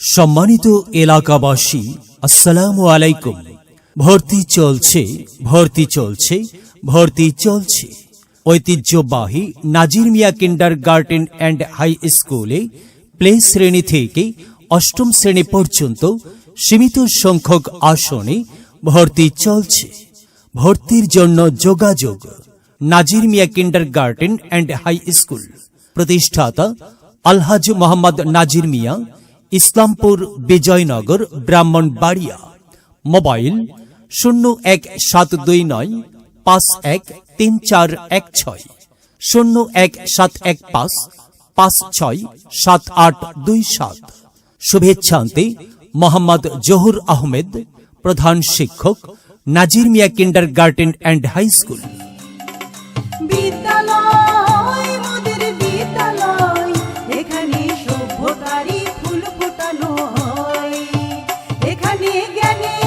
সম্মানিত এলাকাবাসী, আসসালামু আলাইকুম। ভর্তি চলছে ভর্তি চলছে ভর্তি চলছে। ঐতিহ্যবাহী Nazir Mia kindergarten and high স্কুলে প্লে শ্রেণি থেকে অষ্টম শ্রেণি পর্যন্ত সীমিত সংখ্যক আসনে ভর্তি চলছে। ভর্তির জন্য যোগাযোগ, Nazir Mia kindergarten and high school. প্রতিষ্ঠাতা আলহাজ মোহাম্মদ নাজির মিয়া ইসলামপুর বিজয়নগর, ব্রাহ্মণবাড়িয়া। মোবাইল শূন্য এক সাত দুই নয়, পাঁচ এক তিন চার এক ছয়। শূন্য এক সাত এক পাঁচ পাঁচ ছয় সাত আট দুই সাত। শুভেচ্ছান্তে মোহাম্মদ জহুর আহমেদ, প্রধান শিক্ষক, Nazir Mia kindergarten and high school. বিদ্যালয় হয় এখানে জ্ঞানের